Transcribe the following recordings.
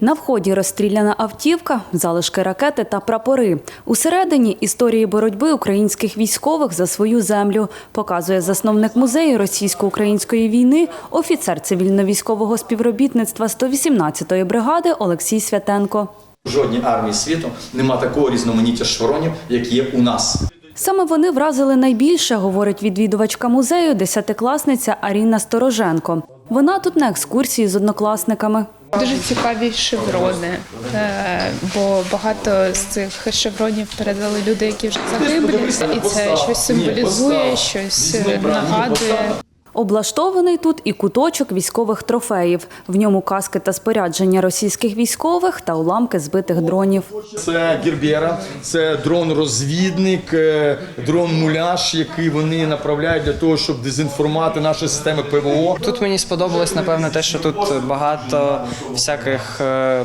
На вході розстріляна автівка, залишки ракети та прапори. Усередині історії боротьби українських військових за свою землю показує засновник музею російсько-української війни, офіцер цивільно-військового співробітництва 118-ї бригади Олексій Святенко. В жодній армії світу нема такого різноманіття шевронів, як є у нас. Саме вони вразили найбільше, говорить відвідувачка музею, десятикласниця Аріна Стороженко. Вона тут на екскурсії з однокласниками. Дуже цікаві шеврони, е, бо багато з цих шевронів передали люди, які вже загиблі, і це щось символізує, щось е, нагадує. Облаштований тут і куточок військових трофеїв. В ньому каски та спорядження російських військових та уламки збитих дронів. Це Гербера, це дрон-розвідник, е, дрон-муляж, який вони направляють для того, щоб дезінформувати наші системи ПВО. Тут мені сподобалось напевно те, що тут багато всяких е,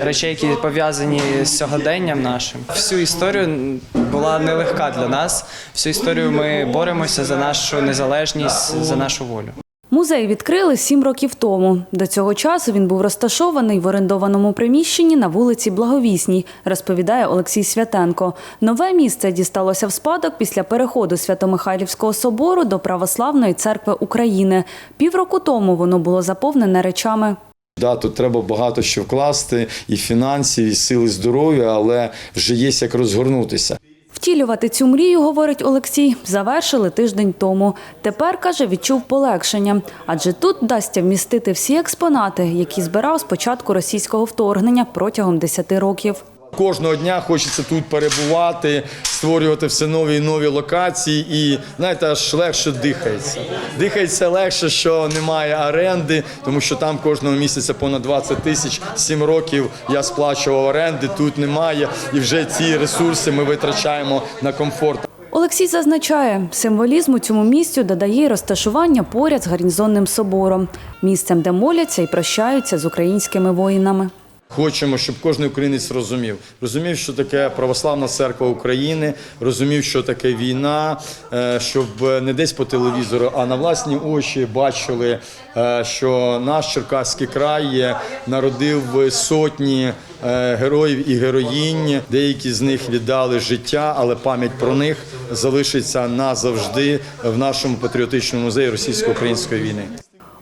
речей, які пов'язані з сьогоденням нашим. Всю історію була нелегка для нас. Всю історію ми боремося за нашу незалежність, за нашу волю. Музей відкрили сім років тому. До цього часу він був розташований в орендованому приміщенні на вулиці Благовісній, розповідає Олексій Святенко. Нове місце дісталося в спадок після переходу Свято-Михайлівського собору до Православної церкви України. Півроку тому воно було заповнене речами. Да, тут треба багато що вкласти, і фінансів, і сили здоров'я, але вже є як розгорнутися. Втілювати цю мрію, говорить Олексій, завершили тиждень тому. Тепер, каже, відчув полегшення, адже тут вдасться вмістити всі експонати, які збирав з початку російського вторгнення протягом 10 років. Кожного дня хочеться тут перебувати, створювати все нові і нові локації, і знаєте, аж легше дихається. Дихається легше, що немає оренди, тому що там кожного місяця понад 20 тисяч. Сім років я сплачував оренди, тут немає, і вже ці ресурси ми витрачаємо на комфорт. Олексій зазначає, символізму цьому місцю додає розташування поряд з гарнізонним собором, місцем, де моляться і прощаються з українськими воїнами. Хочемо, щоб кожен українець розумів. Розумів, що таке православна церква України, розумів, що таке війна, е, щоб не десь по телевізору, а на власні очі бачили, е, що наш Черкаський край народив сотні е, героїв і героїнь. Деякі з них віддали життя, але пам'ять про них залишиться назавжди в нашому патріотичному музеї російсько-української війни.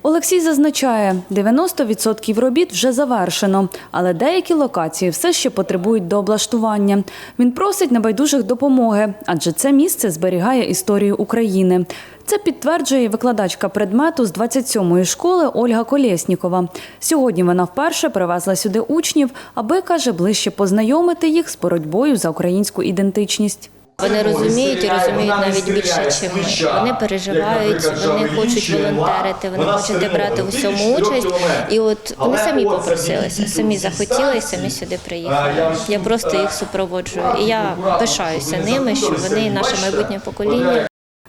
Олексій зазначає, 90% робіт вже завершено, але деякі локації все ще потребують дооблаштування. Він просить небайдужих допомоги, адже це місце зберігає історію України. Це підтверджує викладачка предмету з 27-ї школи Ольга Колєснікова. Сьогодні вона вперше привезла сюди учнів, аби, каже, ближче познайомити їх з боротьбою за українську ідентичність. Вони розуміють і розуміють навіть більше, ніж ми. Вони переживають, вони хочуть волонтерити, вони хочуть брати у всьому участь. І от вони самі попросилися, самі захотіли і самі сюди приїхали. Я просто їх супроводжую. І я пишаюся ними, що вони наше майбутнє покоління.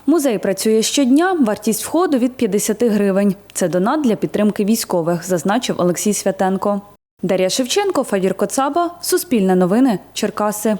Музей працює щодня, вартість входу від 50 гривень. Це донат для підтримки військових, зазначив Олексій Святенко. Дар'я Шевченко, Фадір Коцаба, Суспільне новини, Черкаси.